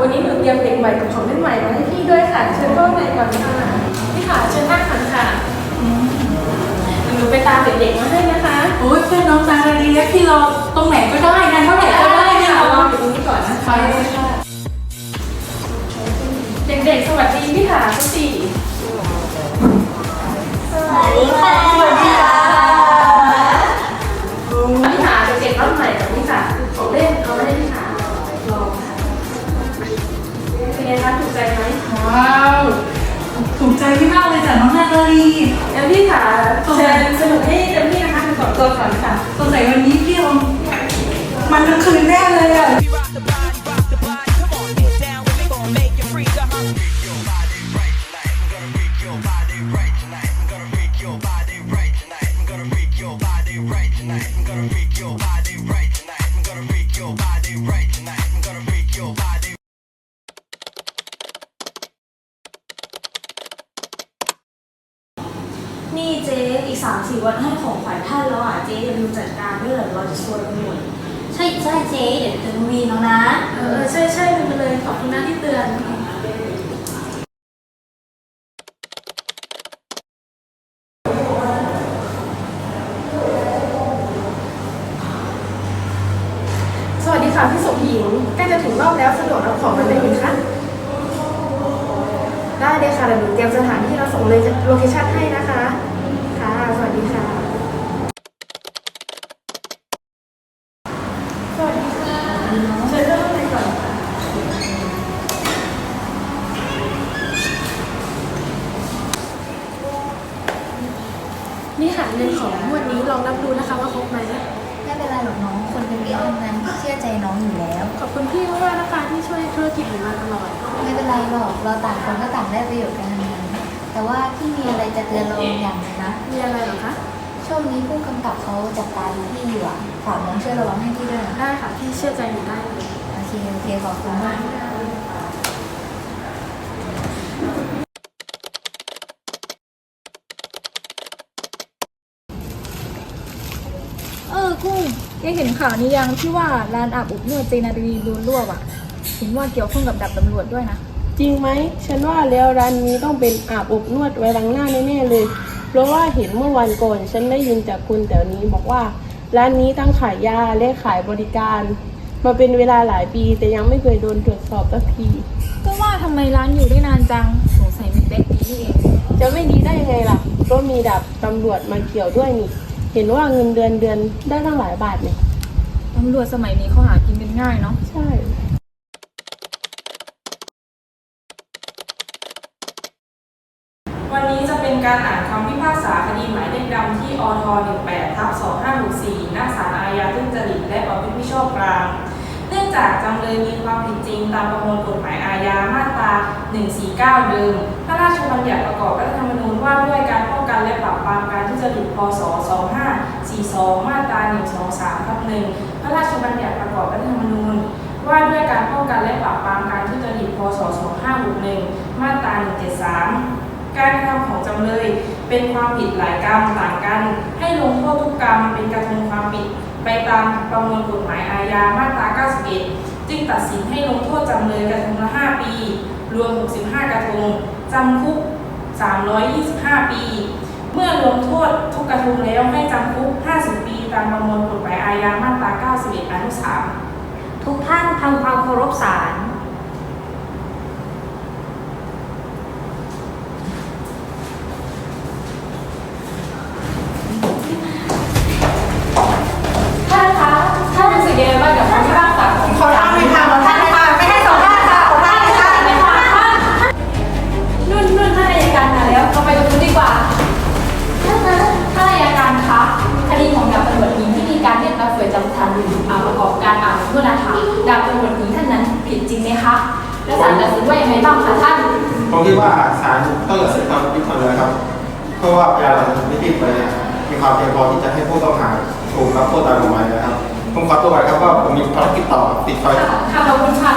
วันนี้หนูเตรียมเด็กใหม่กับของเล่นใหม่มาให้พี่ด้วยค่ะ เชิญเข้าในก่อนค่ะพี่ค่ะ เชิญนั่งก่อนค่ะหนูไปตามเด็กๆมาให้นะคะ โอ้ยเพื่อนน้องจางดีแล้วพี่รอตรงไหนก็ได้งานเท่าไหร่ก็ได้ค่ะรออยู่ตรงนี้ก่อนนะคะเด็กๆ สวัสดีพี่ค่ะทุกสี่ ถูกใจพี่มากเลยจ้ะน้องนาตาลีแล้วพี่ขาเชิญสนุกให้เต็มที่นะคะขอตัวก่อนค่ะสงสัยวันนี้พี่อมมันทั้งคืนแน่เลยอะ วันให้ของขวัญท่านแล้วอะเจ๊อย่าลืมจัดการด้วยเหรอเราจะซวยกันหมดใช่ใช่เจ๊เดี๋ยวจะวีนแล้วนะ เออใช่ใช่ลืมไปเลยขอบคุณนะที่เตือนสวัสดีค่ะพี่สมหญิงใกล้จะถึงรอบแล้วสะดวกรับของมันเลยไหมคะได้เลยค่ะเดี๋ยวหนูเตรียมสถานที่เราส่งเลยโลเคชั่นให้นะคะค่ะ สวัสดีค่ะ สวัสดีค่ะเชิญเริ่มเลยก่อนค่ะนี่ค่ะเงินของงวดนี้ลองรับดูนะคะว่าครบไหม ไม่เป็นไรหรอกน้อง คนเป็นเดียวทั้งนั้นเชื่อใจน้องอยู่แล้ว ขอบคุณพี่มากๆนะคะที่ช่วยธุรกิจหนูมาตลอด ไม่เป็นไรหรอก เราต่างคนก็ต่างได้ประโยชน์กันทั้งนั้น แต่ว่าพี่มีอะไรจะเตือนเราอย่างหนึงนะ มีอะไรเหรอคะ ช่วงนี้ผู้กำกับเขาจับตาดูพี่อยู่อะฝากน้องช่วยระวังให้พี่ด้วยนะได้ค่ะพี่เชื่อใจหนูได้เลยโอเคโอเคขอบคุณมาก เออกุ้งแกเห็นข่าวนี้ยังที่ว่าร้านอาบอบนวดเจนารีโดนรวบอะเห็นว่าเกี่ยวข้องกับดับตำรวจด้วยนะ จริงไหมฉันว่าแล้วร้านนี้ต้องเป็นอาบอบนวดไว้หลังหน้าแน่ๆเลย เพราะว่าเห็นเมื่อวันก่อน ฉันได้ยินจากคนแถวนี้บอกว่า ร้านนี้ทั้งขายยาและขายบริการ มาเป็นเวลาหลายปี แต่ยังไม่เคยโดนตรวจสอบสักทีก็ว่าทำไมร้านอยู่ได้นานจังสงสัยมีแบ็คดีนี่เองจะไม่ดีได้ยังไงล่ะก็มีดับตำรวจมาเกี่ยวด้วยนี่ เห็นว่าเงินเดือนเดือนได้ตั้งหลายบาทเนี่ยตำรวจสมัยนี้เขาหากินกันง่ายเนาะใช่ วันนี้จะเป็นการอ่านคำพิพากษาค ดีหมายเลขดำที่อท18ทับ2564หน้าศาลอาญาทุจริตและประพฤติมิชอบกลาง เนื่องจากจำเลยมีความผิดจริงตามประมวลกฎหมายอาญามาตรา 149 เดิม พระราชบัญญัติประกอบรัฐธรรมนูญว่าด้วยการป้องกันและปราบปรามการทุจริต พศ 2542 มาตรา 123ทับ1พระราชบัญญัติประกอบรัฐธรรมนูญว่าด้วยการป้องกันและปราบปรามการทุจริต พศ 2561 มาตรา 173 การกระทำของจำเลย เป็นความผิดหลายกรรมต่างกัน ให้ลงโทษทุกกรรมเป็นกระทงความผิด ไปตามประมวลกฎหมายอาญามาตรา 91 จึงตัดสินให้ลงโทษจำเลยกระทงละ 5 ปี รวม 65 กระทงจำคุก 325 ปี เมื่อลงโทษทุกกระทงแล้วให้จำคุก 50 ปี ตามประมวลกฎหมายอาญามาตรา 91 อนุ3ทุกท่านทำความเคารพศาล ประกอบการอ่านโทษนะคะดาบตำรวจหญิงท่านนั้นผิดจริงไหมคะ และศาลตัดสินว่ายังไงบ้างคะท่าน ผมคิดว่าศาลต้องตัดสินความยุติธรรมเลยครับ เพราะว่าพยานหลักฐานที่พิมพ์ไปเนี่ยมีความเพียงพอที่จะให้ผู้ต้องหาถูกรับโทษตามกฎหมายนะครับ ผมขอตัวก่อนครับว่าผมมีภารกิจต่อติดไฟค่ะขอบคุณค่ะ